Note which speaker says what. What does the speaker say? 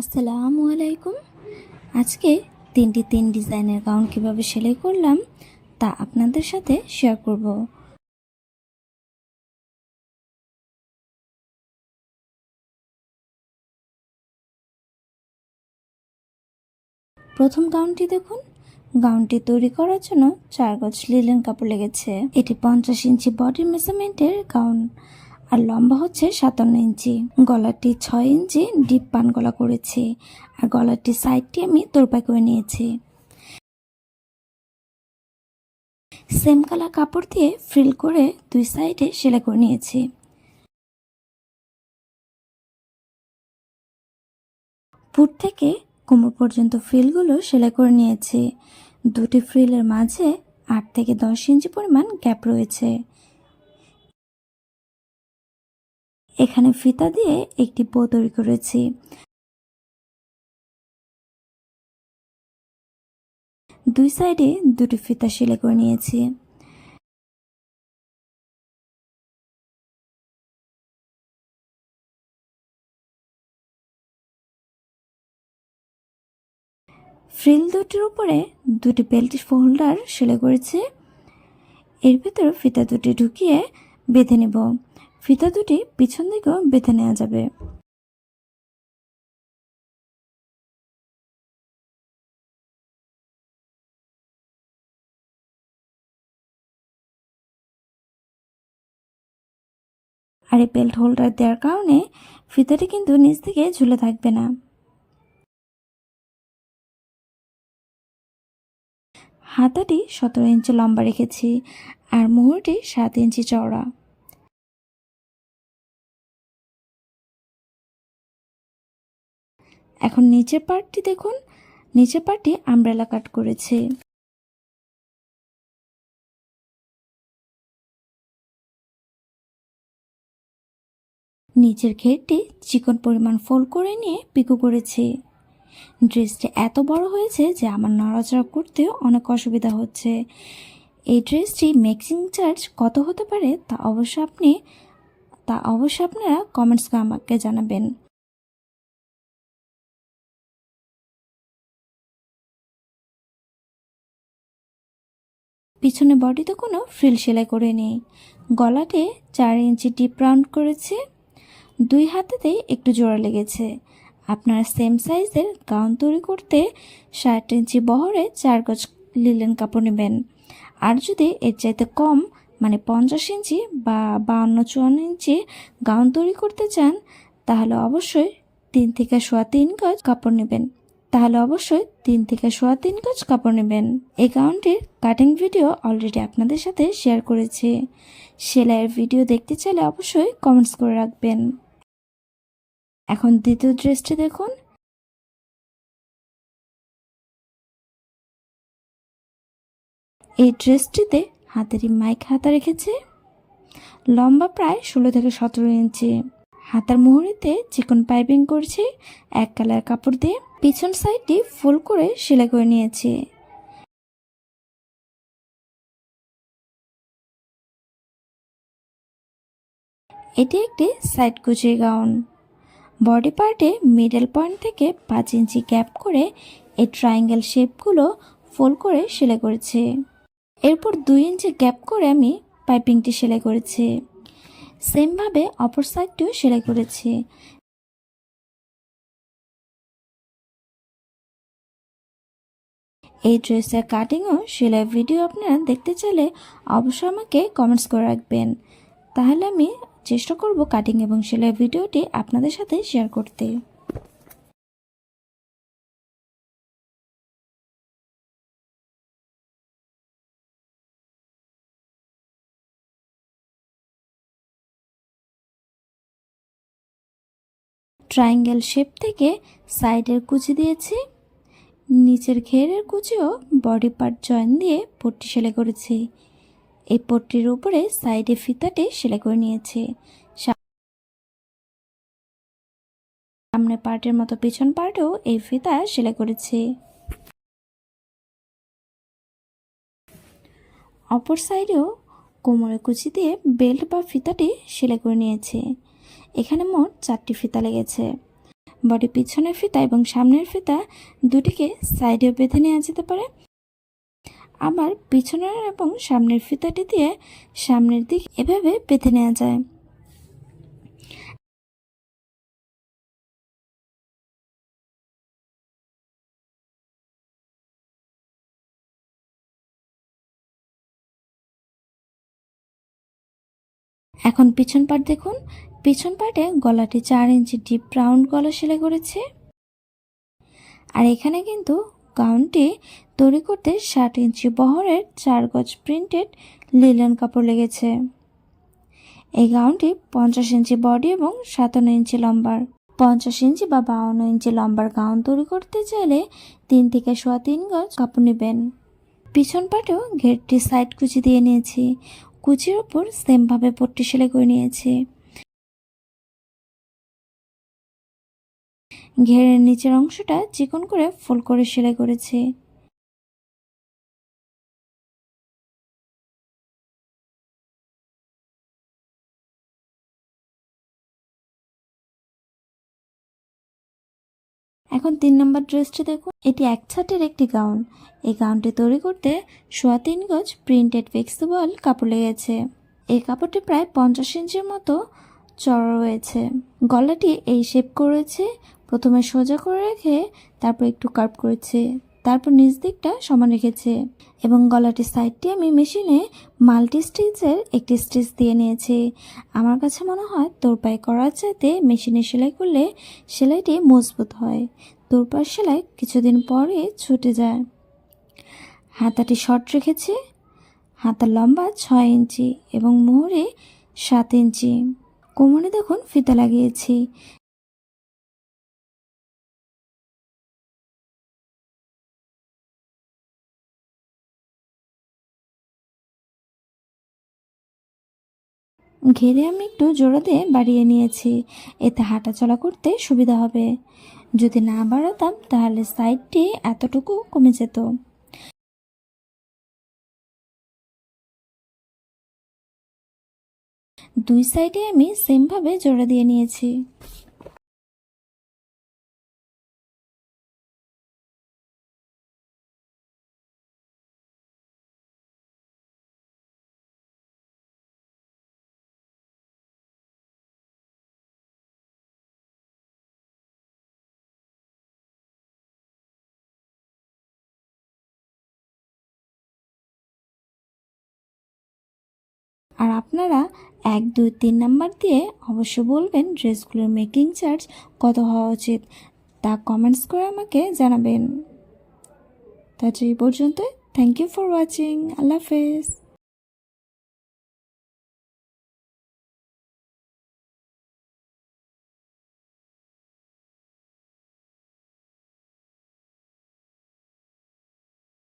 Speaker 1: আসসালামু আলাইকুম। আজকে তিনটি তিন ডিজাইনের গাউন কীভাবে সেলাই করলাম, তা আপনাদের সাথে শেয়ার করব। প্রথম গাউনটি দেখুন। গাউনটি তৈরি করার জন্য চার গজ লিলেন কাপড় লেগেছে। এটি পঞ্চাশ ইঞ্চি বডি মেজারমেন্টের গাউন। আর লম্বা হচ্ছে সাতান্ন ইঞ্চি। গলাটি ছয় ইঞ্চি ডিপ পান গলা করেছি। আর গলাটির সাইডটি আমি তোরপা করে নিয়েছি। সেম কালার কাপড় দিয়ে ফ্রিল করে দুই সাইডে সেলাই করে নিয়েছি। পুট থেকে কোমর পর্যন্ত ফ্রিলগুলো সেলাই করে নিয়েছি। দুটি ফ্রিলের মাঝে আট থেকে দশ ইঞ্চি পরিমাণ গ্যাপ রয়েছে। এখানে ফিতা দিয়ে একটি বো তৈরি করেছি। দুই সাইডে দুটি ফিতা সেলাই করে নিয়েছি। ফ্রিল দুটির উপরে দুটি বেল্ট ফোল্ডার সেলাই করেছি। এর ভিতরে ফিতা দুটি ঢুকিয়ে বেঁধে নেব। ফিতা দুটি পিছন দিকেও বেঁধে নেওয়া যাবে। আর এই বেল্ট হোল্ডার দেওয়ার কারণে ফিতাটি কিন্তু নিচ থেকে ঝুলে থাকবে না। হাতাটি সতেরো ইঞ্চি লম্বা রেখেছি আর মুহুরটি সাত ইঞ্চি চওড়া। এখন নিচের পার্টটি দেখুন। নিচের পার্টটি আমব্রেলা কাট করেছে। নিচের ঘেরটি চিকন পরিমাণ ফোল্ড করে নিয়ে পিকো করেছি। ড্রেসটি এত বড় হয়েছে যে আমার নড়াচড়া করতে অনেক অসুবিধা হচ্ছে। এই ড্রেসটি মেকিং চার্জ কত হতে পারে তা অবশ্য আপনি তা অবশ্য আপনারা কমেন্টস আমাকে জানাবেন। পিছনে বডিতে কোনো ফ্রিল সেলাই করে নেই। গলাতে চার ইঞ্চি ডিপ রাউন্ড করেছে। দুই হাতেতেই একটু জোড়া লেগেছে। আপনারা সেম সাইজের গাউন তৈরি করতে ষাট ইঞ্চি বহরে চার গজ লিলেন কাপড় নেবেন। আর যদি এর চাইতে কম মানে পঞ্চাশ ইঞ্চি বা বাউন্ন চুয়ান্ন ইঞ্চি গাউন তৈরি করতে চান, তাহলে অবশ্যই তিন থেকে সোয়া তিন গজ কাপড় নেবেন। তাহলে অবশ্যই তিন থেকে সোয়া তিন গজ কাপড় নেবেন। এই গাউনটির কাটিং ভিডিও অলরেডি আপনাদের সাথে শেয়ার করেছি। সেলাইয়ের ভিডিও দেখতে চাইলে অবশ্যই কমেন্টস করে রাখবেন। এখন দ্বিতীয় ড্রেসটি দেখুন। এই ড্রেসটিতে হাতেরই মাইক হাতা রেখেছে। লম্বা প্রায় ষোলো থেকে সতেরো ইঞ্চি। হাতার মুহুরিতে চিকন পাইপিং করছি, এক কালার কাপড় দিয়ে পিছন সাইডটি ফুল করে সেলাই করে নিয়েছি। এটি একটি সাইড কুচি গাউন। বডি পার্টে মিডল পয়েন্ট থেকে পাঁচ ইঞ্চি গ্যাপ করে এই ট্রায়াঙ্গেল শেপগুলো ফোল্ড করে সেলাই করেছি। এরপর দুই ইঞ্চি গ্যাপ করে আমি পাইপিংটি সেলাই করেছি। সেমভাবে অপর সাইডটিও সেলাই করেছি। এই ড্রেসের কাটিং ও সেলাই ভিডিও আপনারা দেখতে চাইলে অবশ্যই আমাকে কমেন্টস করে রাখবেন। তাহলে আমি চেষ্টা করব কাটিং এবং সেলাই ভিডিওটি আপনাদের সাথে শেয়ার করতে। ট্রায়াঙ্গেল শেপ থেকে সাইডের কুচি দিয়েছি। নিচের ঘেরের কুচিও বডি পার্ট জয়েন দিয়ে পট্টি সেলাই করেছি। এই পট্টির উপরে সাইডে ফিতাটি সেলাই করে নিয়েছি। সামনে পার্টের মতো পিছন পার্টেও এই ফিতা সেলাই করেছি। অপর সাইডেও কোমরে কুচি দিয়ে বেল্ট বা ফিতাটি সেলাই করে নিয়েছি। এখানে মোট চারটি ফিতা লেগেছে। বডি পিছনের ফিতা এবং সামনের ফিতা দুটিকে সাইডেও বেঁধে নেওয়া যেতে পারে। আবার পিছনের এবং সামনের ফিতাটি দিয়ে সামনের দিক এভাবে বেঁধে নেওয়া যায়। এখন পিছন পাট দেখুন। পিছন পাটে গলাটি চার ইঞ্চি ডিপ রাউন্ড গলা সেলাই করেছে। আর এখানে কিন্তু গাউনটি তৈরি করতে ষাট ইঞ্চি বহরের চার গজ প্রিন্টেড লিলেন কাপড় লেগেছে। এই গাউনটি পঞ্চাশ ইঞ্চি বডি এবং সাতান্ন ইঞ্চি লম্বার। পঞ্চাশ ইঞ্চি বা বাউন্ন ইঞ্চি লম্বার গাউন তৈরি করতে চাইলে তিন থেকে সোয়া তিন গজ কাপড় নেবেন। পিছন পাটেও ঘেরটি সাইড কুচি দিয়ে নিয়েছি। কুচির উপর সেমভাবে পট্টি সেলাই করে নিয়েছি। ঘেরের নিচের অংশটা চিকন করে ফুল করে সেলাই করেছি। এখন তিন নম্বর ড্রেসটি দেখুন। এটি এক ছাটের একটি গাউন। এই গাউনটি তৈরি করতে সোয়া তিন গজ প্রিন্টেড ফ্লেক্সিবল কাপড় লেগেছে। এই কাপড়টি প্রায় পঞ্চাশ ইঞ্চির মতো চড়া রয়েছে। গলাটি এই শেপ করেছে প্রথমে সোজা করে রেখে তারপর একটু কার্ভ করেছে। তারপর নিচ দিকটা সমান রেখেছে। এবং গলাটির সাইডটি আমি মেশিনে মাল্টি স্টিচের একটি স্টিচ দিয়ে নিয়েছি। আমার কাছে মনে হয় তোরপাই করার চাইতে মেশিনে সেলাই করলে সেলাইটি মজবুত হয়। তোরপার সেলাই কিছুদিন পরে ছুটে যায়। হাতাটি শর্ট রেখেছি। হাতার লম্বা ছয় ইঞ্চি এবং মোহরে সাত ইঞ্চি। কোমরে দেখুন ফিতা লাগিয়েছি। ঘেরে আমি একটু জোড়া দিয়ে বাড়িয়ে নিয়েছি। এতে হাঁটা চলা করতে সুবিধা হবে। যদি না বাড়াতাম, তাহলে সাইডটি এতটুকু কমে যেত। দুই সাইডে আমি সেমভাবে জোড়া দিয়ে নিয়েছি। আর আপনারা এক, দুই, তিন নাম্বার দিয়ে অবশ্য বলবেন ড্রেসগুলোর মেকিং চার্জ কত হওয়া উচিত। তা কমেন্টস করে আমাকে জানাবেন। তাছাড়া এই পর্যন্ত থ্যাংক ইউ ফর ওয়াচিং আল্লাহ হাফেজ।